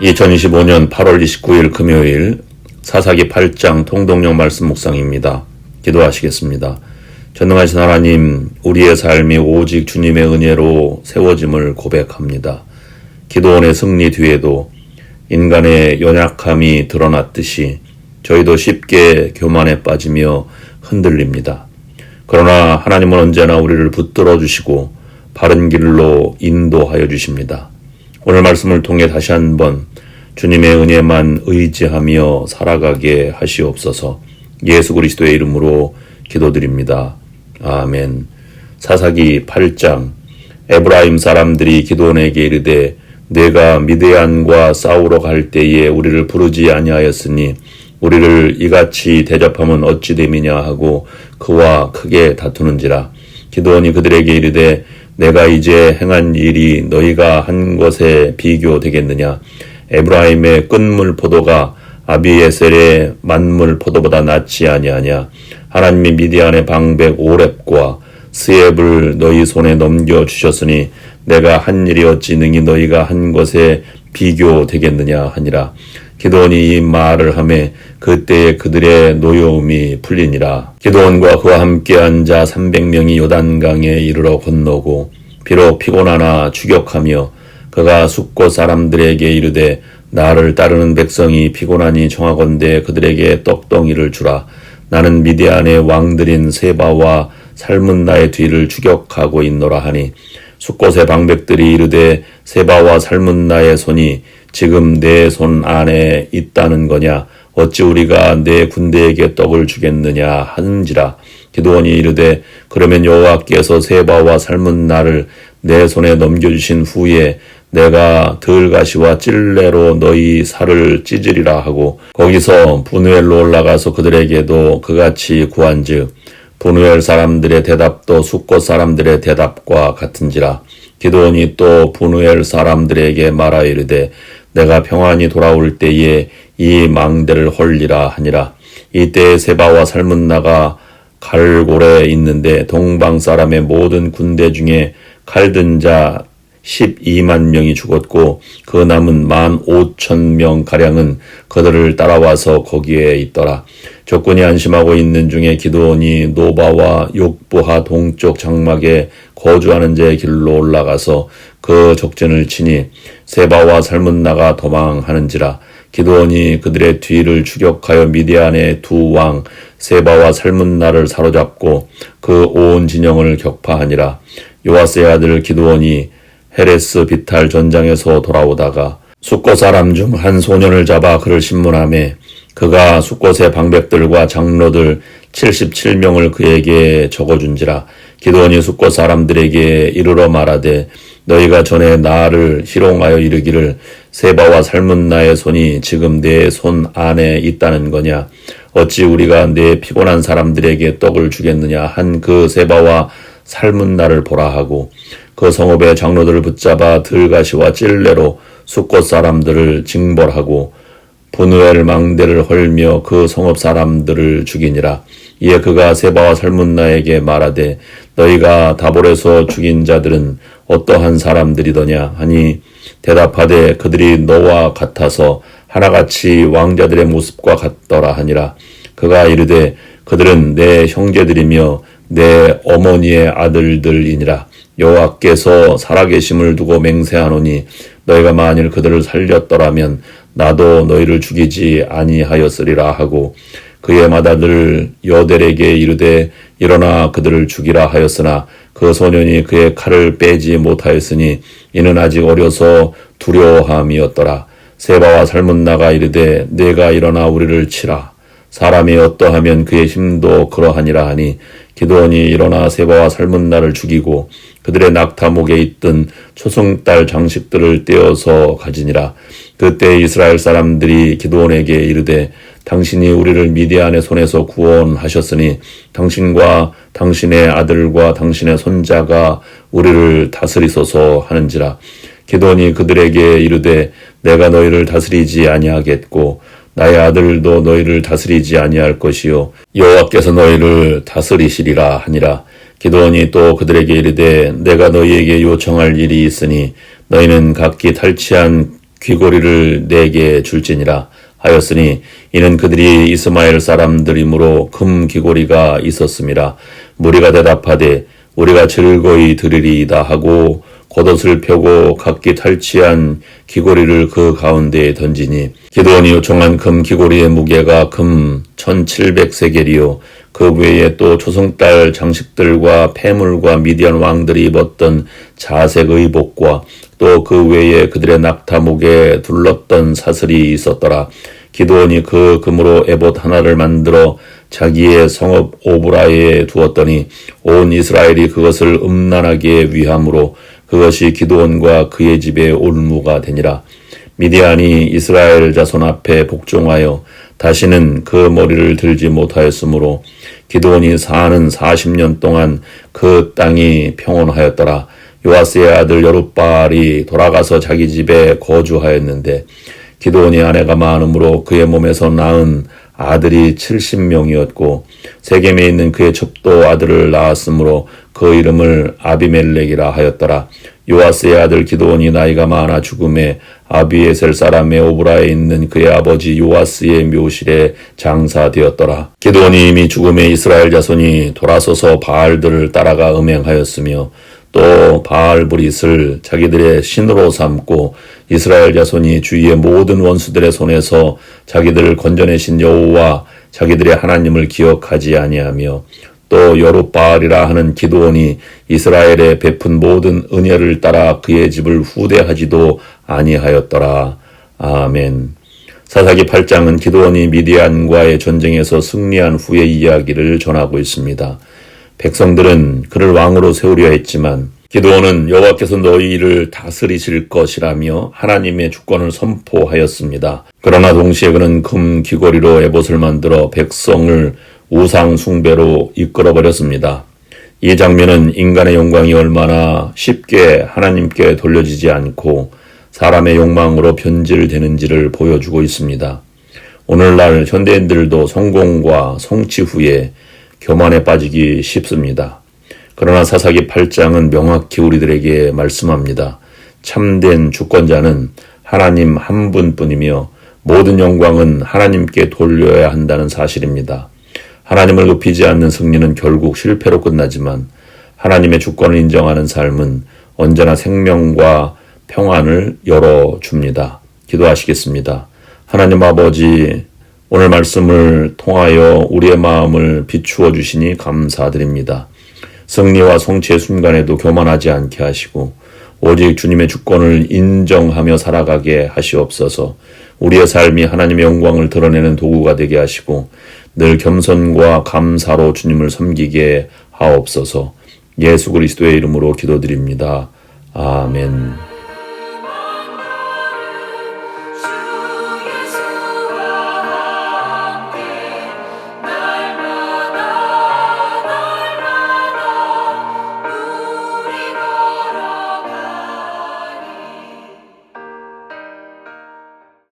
2025년 8월 29일 금요일 사사기 8장 통독령 말씀 묵상입니다. 기도하시겠습니다. 전능하신 하나님, 우리의 삶이 오직 주님의 은혜로 세워짐을 고백합니다. 기도원의 승리 뒤에도 인간의 연약함이 드러났듯이 저희도 쉽게 교만에 빠지며 흔들립니다. 그러나 하나님은 언제나 우리를 붙들어 주시고 바른 길로 인도하여 주십니다. 오늘 말씀을 통해 다시 한번 주님의 은혜만 의지하며 살아가게 하시옵소서 예수 그리스도의 이름으로 기도드립니다. 아멘. 사사기 8장. 에브라임 사람들이 기도원에게 이르되 내가 미대안과 싸우러 갈 때에 우리를 부르지 아니하였으니 우리를 이같이 대접하면 어찌 됨이냐 하고 그와 크게 다투는지라. 기도원이 그들에게 이르되 내가 이제 행한 일이 너희가 한 것에 비교되겠느냐? 에브라임의 끝물 포도가 아비에셀의 만물 포도보다 낫지 아니하냐? 하나님이 미디안의 방백 오렙과 스앱을 너희 손에 넘겨 주셨으니 내가 한 일이 어찌 능히 너희가 한 것에 비교되겠느냐 하니라. 기도원이 이 말을 하매 그때에 그들의 노여움이 풀리니라. 기도원과 그와 함께 앉아 300명이 요단강에 이르러 건너고 비록 피곤하나 추격하며 그가 숙고 사람들에게 이르되 나를 따르는 백성이 피곤하니 청하건대 그들에게 떡덩이를 주라. 나는 미디안의 왕들인 세바와 삶은 나의 뒤를 추격하고 있노라 하니 숫곳의 방백들이 이르되 세바와 삶은 나의 손이 지금 내 손 안에 있다는 거냐? 어찌 우리가 내 군대에게 떡을 주겠느냐 하는지라. 기도원이 이르되 그러면 여호와께서 세바와 삶은 나를 내 손에 넘겨주신 후에 내가 들가시와 찔레로 너희 살을 찢으리라 하고 거기서 분우엘로 올라가서 그들에게도 그같이 구한즉 분우엘 사람들의 대답도 숫곳 사람들의 대답과 같은지라 기도원이 또 분우엘 사람들에게 말하 이르되 내가 평안히 돌아올 때에 이 망대를 헐리라 하니라 이때 세바와 살문나가 갈골에 있는데 동방 사람의 모든 군대 중에 칼든 자 12만 명이 죽었고 그 남은 만 5천 명 가량은 그들을 따라와서 거기에 있더라. 적군이 안심하고 있는 중에 기도원이 노바와 욕보하 동쪽 장막에 거주하는 자의 길로 올라가서 그 적전을 치니 세바와 살문나가 도망하는지라. 기도원이 그들의 뒤를 추격하여 미디안의 두 왕 세바와 살문나를 사로잡고 그 온 진영을 격파하니라. 요아스의 아들 기도원이 헤레스 비탈 전장에서 돌아오다가 숫곳 사람 중 한 소년을 잡아 그를 신문함에 그가 숫곳의 방백들과 장로들 77명을 그에게 적어준지라 기도원이 숫곳 사람들에게 이르러 말하되 너희가 전에 나를 희롱하여 이르기를 세바와 삶은 나의 손이 지금 내 손 안에 있다는 거냐? 어찌 우리가 내 피곤한 사람들에게 떡을 주겠느냐? 한 그 세바와 삶은 나를 보라 하고 그 성읍의 장로들을 붙잡아 들가시와 찔레로 숫곳 사람들을 징벌하고 분우엘 망대를 헐며 그 성읍 사람들을 죽이니라. 이에 그가 세바와 살문나에게 말하되 너희가 다볼에서 죽인 자들은 어떠한 사람들이더냐 하니 대답하되 그들이 너와 같아서 하나같이 왕자들의 모습과 같더라 하니라. 그가 이르되 그들은 내 형제들이며 내 어머니의 아들들이니라. 여호와께서 살아계심을 두고 맹세하노니 너희가 만일 그들을 살렸더라면 나도 너희를 죽이지 아니하였으리라 하고 그의 맏아들 여델에게 이르되 일어나 그들을 죽이라 하였으나 그 소년이 그의 칼을 빼지 못하였으니 이는 아직 어려서 두려워함이었더라. 세바와 살문나가 이르되 내가 일어나 우리를 치라. 사람이 어떠하면 그의 힘도 그러하니라 하니 기도원이 일어나 세바와 살문나를 죽이고 그들의 낙타목에 있던 초승달 장식들을 떼어서 가지니라. 그때 이스라엘 사람들이 기도원에게 이르되 당신이 우리를 미디안의 손에서 구원하셨으니 당신과 당신의 아들과 당신의 손자가 우리를 다스리소서 하는지라. 기도원이 그들에게 이르되 내가 너희를 다스리지 아니하겠고 나의 아들도 너희를 다스리지 아니할 것이요 여호와께서 너희를 다스리시리라 하니라. 기도원이 또 그들에게 이르되 내가 너희에게 요청할 일이 있으니 너희는 각기 탈취한 귀고리를 내게 줄지니라 하였으니 이는 그들이 이스마엘 사람들이므로 금 귀고리가 있었음이라 무리가 대답하되 우리가 즐거이 드리리이다 하고 겉옷을 펴고 각기 탈취한 귀고리를 그 가운데에 던지니 기도원이 요청한 금 귀고리의 무게가 금 1700세겔이요 그 외에 또 초승달 장식들과 폐물과 미디안 왕들이 입었던 자색 의복과 또 그 외에 그들의 낙타목에 둘렀던 사슬이 있었더라. 기도원이 그 금으로 에봇 하나를 만들어 자기의 성읍 오브라에 두었더니 온 이스라엘이 그것을 음란하게 위함으로 그것이 기도원과 그의 집에 올무가 되니라. 미디안이 이스라엘 자손 앞에 복종하여 다시는 그 머리를 들지 못하였으므로 기도원이 사는 40년 동안 그 땅이 평온하였더라. 요아스의 아들 여룻바알이 돌아가서 자기 집에 거주하였는데 기도원이 아내가 많으므로 그의 몸에서 낳은 아들이 70명이었고 세겜에 있는 그의 첩도 아들을 낳았으므로 그 이름을 아비멜렉이라 하였더라. 요아스의 아들 기도원이 나이가 많아 죽음에 아비에셀 사람의 오브라에 있는 그의 아버지 요아스의 묘실에 장사되었더라. 기도원이 이미 죽음에 이스라엘 자손이 돌아서서 바알들을 따라가 음행하였으며 또 바알 브릿을 자기들의 신으로 삼고 이스라엘 자손이 주위의 모든 원수들의 손에서 자기들을 건져내신 여호와 자기들의 하나님을 기억하지 아니하며 또 여룻바알이라 하는 기도원이 이스라엘에 베푼 모든 은혜를 따라 그의 집을 후대하지도 아니하였더라. 아멘. 사사기 8장은 기도원이 미디안과의 전쟁에서 승리한 후의 이야기를 전하고 있습니다. 백성들은 그를 왕으로 세우려 했지만 기도원은 여호와께서 너희를 다스리실 것이라며 하나님의 주권을 선포하였습니다. 그러나 동시에 그는 금 귀걸이로 에봇을 만들어 백성을 우상 숭배로 이끌어 버렸습니다. 이 장면은 인간의 영광이 얼마나 쉽게 하나님께 돌려지지 않고 사람의 욕망으로 변질되는지를 보여주고 있습니다. 오늘날 현대인들도 성공과 성취 후에 교만에 빠지기 쉽습니다. 그러나 사사기 8장은 명확히 우리들에게 말씀합니다. 참된 주권자는 하나님 한 분뿐이며 모든 영광은 하나님께 돌려야 한다는 사실입니다. 하나님을 높이지 않는 승리는 결국 실패로 끝나지만 하나님의 주권을 인정하는 삶은 언제나 생명과 평안을 열어줍니다. 기도하시겠습니다. 하나님 아버지, 오늘 말씀을 통하여 우리의 마음을 비추어 주시니 감사드립니다. 승리와 성취의 순간에도 교만하지 않게 하시고 오직 주님의 주권을 인정하며 살아가게 하시옵소서. 우리의 삶이 하나님의 영광을 드러내는 도구가 되게 하시고 늘 겸손과 감사로 주님을 섬기게 하옵소서. 예수 그리스도의 이름으로 기도드립니다. 아멘.